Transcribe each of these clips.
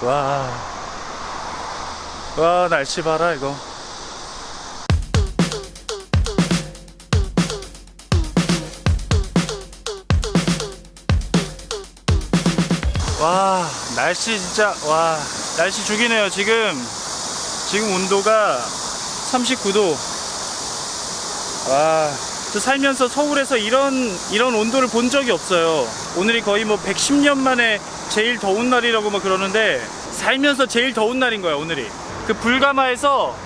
와. 와, 날씨 봐라, 이거. 와, 날씨 진짜, 와, 날씨 죽이네요. 지금, 지금 온도가 39도. 와, 저 살면서 서울에서 이런, 이런 온도를 본 적이 없어요. 오늘이 거의 뭐 110년 만에 제일 더운 날이라고 막 그러는데, 살면서 제일 더운 날인 거야, 오늘이. 그 불가마에서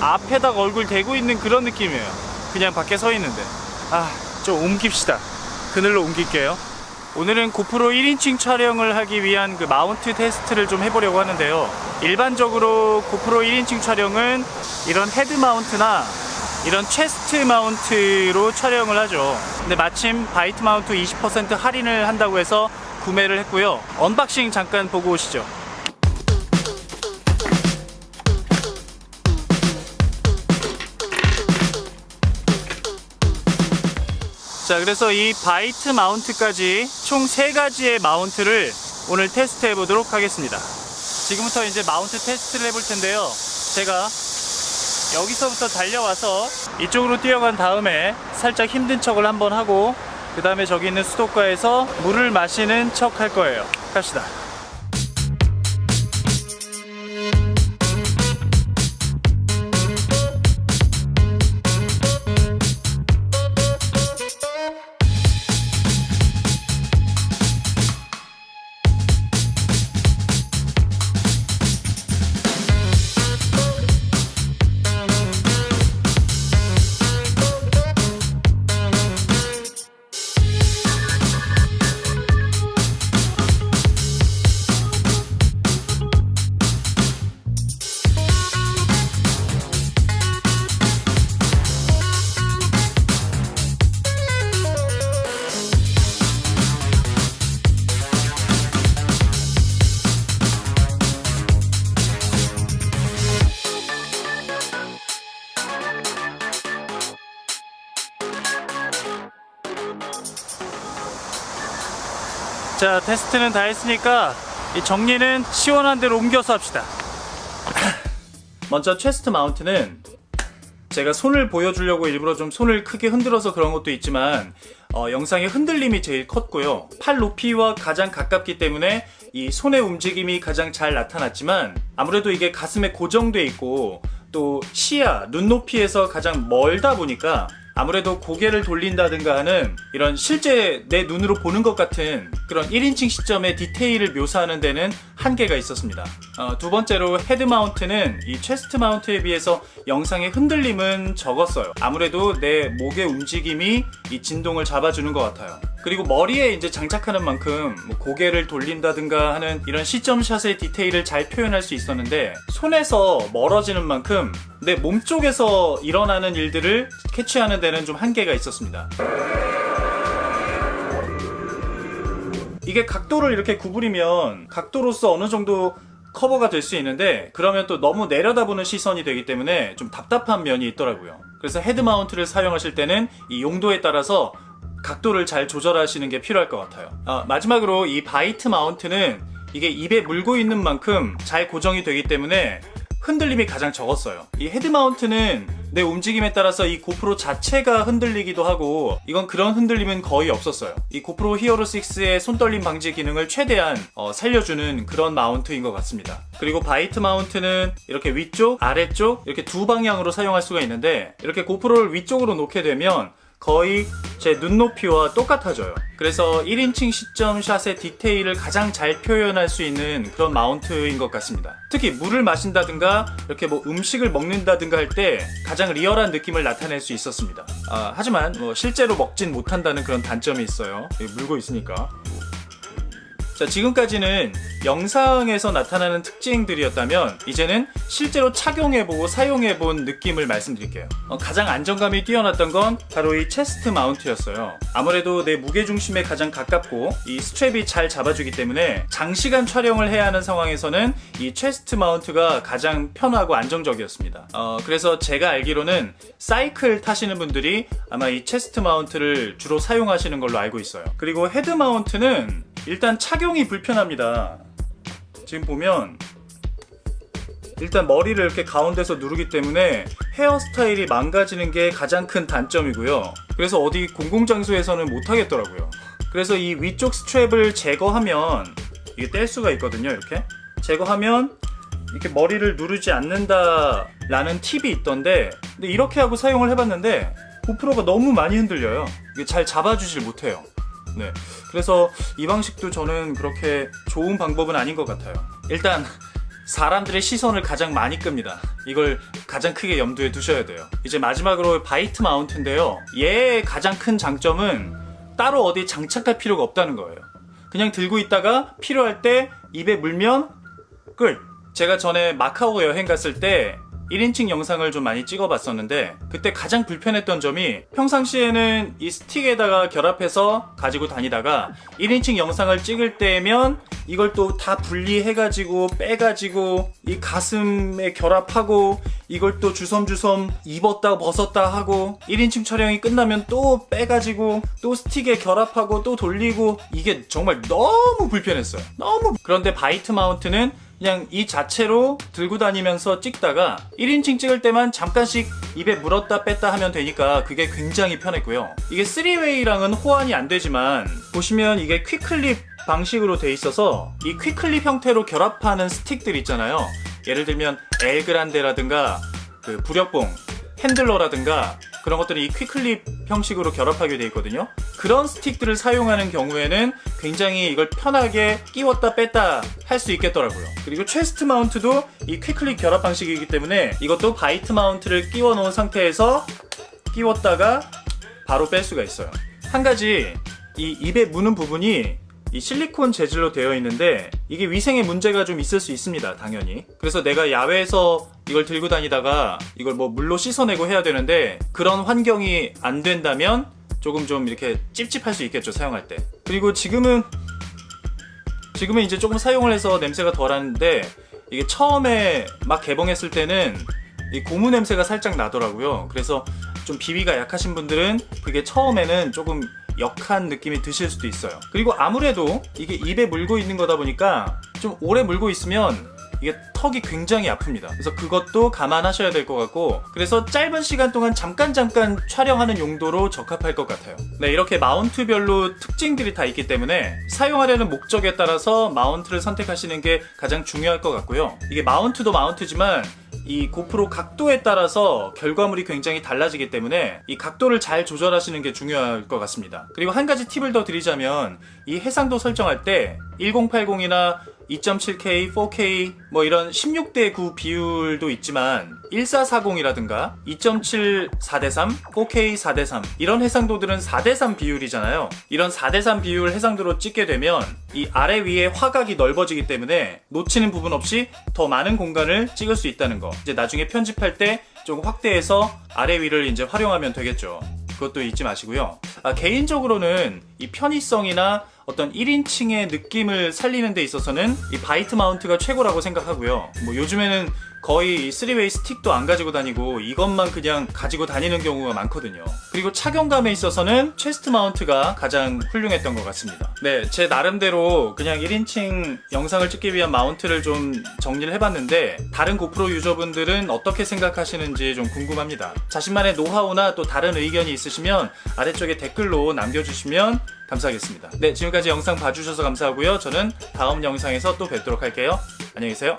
앞에다가 얼굴 대고 있는 그런 느낌이에요. 그냥 밖에 서 있는데. 아, 좀 옮깁시다. 그늘로 옮길게요. 오늘은 고프로 1인칭 촬영을 하기 위한 그 마운트 테스트를 좀 해보려고 하는데요. 일반적으로 고프로 1인칭 촬영은 이런 헤드 마운트나 이런 체스트 마운트로 촬영을 하죠. 근데 마침 바이트 마운트 20% 할인을 한다고 해서 구매를 했고요. 언박싱 잠깐 보고 오시죠. 자, 그래서 이 바이트 마운트까지 총세 가지의 마운트를 오늘 테스트 해보도록 하겠습니다. 지금부터 이제 마운트 테스트를 해볼 텐데요. 제가 여기서부터 달려와서 이쪽으로 뛰어간 다음에 살짝 힘든 척을 한번 하고 그 다음에 저기 있는 수도가에서 물을 마시는 척 할 거예요. 갑시다. 자, 테스트는 다 했으니까 이 정리는 시원한 대로 옮겨서 합시다. 먼저 체스트 마운트는 제가 손을 보여주려고 일부러 좀 손을 크게 흔들어서 그런 것도 있지만 어, 영상의 흔들림이 제일 컸고요. 팔 높이와 가장 가깝기 때문에 이 손의 움직임이 가장 잘 나타났지만 아무래도 이게 가슴에 고정돼 있고 또 시야, 눈높이에서 가장 멀다 보니까 아무래도 고개를 돌린다든가 하는 이런 실제 내 눈으로 보는 것 같은 그런 1인칭 시점의 디테일을 묘사하는 데는 한계가 있었습니다. 어, 두 번째로 헤드 마운트는 이 체스트 마운트에 비해서 영상의 흔들림은 적었어요. 아무래도 내 목의 움직임이 이 진동을 잡아주는 것 같아요. 그리고 머리에 이제 장착하는 만큼 뭐 고개를 돌린다든가 하는 이런 시점샷의 디테일을 잘 표현할 수 있었는데 손에서 멀어지는 만큼 내 몸 쪽에서 일어나는 일들을 캐치하는 데는 좀 한계가 있었습니다. 이게 각도를 이렇게 구부리면 각도로서 어느 정도 커버가 될 수 있는데 그러면 또 너무 내려다보는 시선이 되기 때문에 좀 답답한 면이 있더라고요. 그래서 헤드 마운트를 사용하실 때는 이 용도에 따라서 각도를 잘 조절하시는 게 필요할 것 같아요. 아, 마지막으로 이 바이트 마운트는 이게 입에 물고 있는 만큼 잘 고정이 되기 때문에 흔들림이 가장 적었어요. 이 헤드 마운트는 내 움직임에 따라서 이 고프로 자체가 흔들리기도 하고 이건 그런 흔들림은 거의 없었어요. 이 고프로 히어로 6의 손떨림 방지 기능을 최대한 어, 살려주는 그런 마운트인 것 같습니다. 그리고 바이트 마운트는 이렇게 위쪽, 아래쪽 이렇게 두 방향으로 사용할 수가 있는데 이렇게 고프로를 위쪽으로 놓게 되면 거의 제 눈높이와 똑같아져요. 그래서 1인칭 시점 샷의 디테일을 가장 잘 표현할 수 있는 그런 마운트인 것 같습니다. 특히 물을 마신다든가 이렇게 뭐 음식을 먹는다든가 할 때 가장 리얼한 느낌을 나타낼 수 있었습니다. 아, 하지만 뭐 실제로 먹진 못한다는 그런 단점이 있어요. 물고 있으니까. 자, 지금까지는 영상에서 나타나는 특징들이었다면 이제는 실제로 착용해보고 사용해본 느낌을 말씀드릴게요. 어, 가장 안정감이 뛰어났던 건 바로 이 체스트 마운트였어요. 아무래도 내 무게중심에 가장 가깝고 이 스트랩이 잘 잡아주기 때문에 장시간 촬영을 해야 하는 상황에서는 이 체스트 마운트가 가장 편하고 안정적이었습니다. 어, 그래서 제가 알기로는 사이클 타시는 분들이 아마 이 체스트 마운트를 주로 사용하시는 걸로 알고 있어요. 그리고 헤드 마운트는 일단 착용이 불편합니다. 지금 보면 일단 머리를 이렇게 가운데서 누르기 때문에 헤어스타일이 망가지는 게 가장 큰 단점이고요. 그래서 어디 공공장소에서는 못 하겠더라고요. 그래서 이 위쪽 스트랩을 제거하면 이게 뗄 수가 있거든요. 이렇게 제거하면 이렇게 머리를 누르지 않는다라는 팁이 있던데 근데 이렇게 하고 사용을 해봤는데 고프로가 너무 많이 흔들려요. 이게 잘 잡아주질 못해요. 네. 그래서 이 방식도 저는 그렇게 좋은 방법은 아닌 것 같아요. 일단 사람들의 시선을 가장 많이 끕니다. 이걸 가장 크게 염두에 두셔야 돼요. 이제 마지막으로 바이트 마운트인데요. 얘의 가장 큰 장점은 따로 어디 장착할 필요가 없다는 거예요. 그냥 들고 있다가 필요할 때 입에 물면 끝. 제가 전에 마카오 여행 갔을 때 1인칭 영상을 좀 많이 찍어봤었는데 그때 가장 불편했던 점이 평상시에는 이 스틱에다가 결합해서 가지고 다니다가 1인칭 영상을 찍을 때면 이걸 또 다 분리해가지고 빼가지고 이 가슴에 결합하고 이걸 또 주섬주섬 입었다 벗었다 하고 1인칭 촬영이 끝나면 또 빼가지고 또 스틱에 결합하고 또 돌리고 이게 정말 너무 불편했어요. 너무 그런데 바이트 마운트는 그냥 이 자체로 들고 다니면서 찍다가 1인칭 찍을 때만 잠깐씩 입에 물었다 뺐다 하면 되니까 그게 굉장히 편했고요. 이게 3웨이랑은 호환이 안 되지만 보시면 이게 퀵클립 방식으로 돼 있어서 이 퀵클립 형태로 결합하는 스틱들 있잖아요. 예를 들면 엘그란데라든가 그 부력봉, 핸들러라든가 그런 것들이 이 퀵클립 형식으로 결합하게 되어 있거든요. 그런 스틱들을 사용하는 경우에는 굉장히 이걸 편하게 끼웠다 뺐다 할 수 있겠더라고요. 그리고 체스트 마운트도 이 퀵클립 결합 방식이기 때문에 이것도 바이트 마운트를 끼워 놓은 상태에서 끼웠다가 바로 뺄 수가 있어요. 한 가지 이 입에 무는 부분이 이 실리콘 재질로 되어 있는데 이게 위생에 문제가 좀 있을 수 있습니다 당연히 그래서 내가 야외에서 이걸 들고 다니다가 이걸 뭐 물로 씻어내고 해야 되는데 그런 환경이 안 된다면 조금 좀 이렇게 찝찝할 수 있겠죠 사용할 때 그리고 지금은 지금은 이제 조금 사용을 해서 냄새가 덜하는데 이게 처음에 막 개봉했을 때는 이 고무 냄새가 살짝 나더라고요. 그래서 좀 비위가 약하신 분들은 그게 처음에는 조금 역한 느낌이 드실 수도 있어요. 그리고 아무래도 이게 입에 물고 있는 거다 보니까 좀 오래 물고 있으면 이게 턱이 굉장히 아픕니다. 그래서 그것도 감안하셔야 될 것 같고, 그래서 짧은 시간 동안 잠깐 잠깐 촬영하는 용도로 적합할 것 같아요. 네, 이렇게 마운트별로 특징들이 다 있기 때문에 사용하려는 목적에 따라서 마운트를 선택하시는 게 가장 중요할 것 같고요. 이게 마운트도 마운트지만 이 고프로 각도에 따라서 결과물이 굉장히 달라지기 때문에 이 각도를 잘 조절하시는 게 중요할 것 같습니다. 그리고 한 가지 팁을 더 드리자면 이 해상도 설정할 때 1080이나 2.7K, 4K 뭐 이런 16대 9 비율도 있지만 1440이라든가 2.7 4대3, 4K 4대3 이런 해상도들은 4대3 비율이잖아요. 이런 4대3 비율 해상도로 찍게 되면 이 아래 위에 화각이 넓어지기 때문에 놓치는 부분 없이 더 많은 공간을 찍을 수 있다는 거. 이제 나중에 편집할 때 좀 확대해서 아래 위를 이제 활용하면 되겠죠. 그것도 잊지 마시고요. 아, 개인적으로는 이 편의성이나 어떤 1인칭의 느낌을 살리는 데 있어서는 이 바이트 마운트가 최고라고 생각하고요. 뭐 요즘에는 거의 이 3웨이 스틱도 안 가지고 다니고 이것만 그냥 가지고 다니는 경우가 많거든요. 그리고 착용감에 있어서는 체스트 마운트가 가장 훌륭했던 것 같습니다. 네, 제 나름대로 그냥 1인칭 영상을 찍기 위한 마운트를 좀 정리를 해봤는데 다른 고프로 유저분들은 어떻게 생각하시는지 좀 궁금합니다. 자신만의 노하우나 또 다른 의견이 있으시면 아래쪽에 댓글로 남겨주시면 감사하겠습니다. 네, 지금까지 영상 봐주셔서 감사하고요. 저는 다음 영상에서 또 뵙도록 할게요. 안녕히 계세요.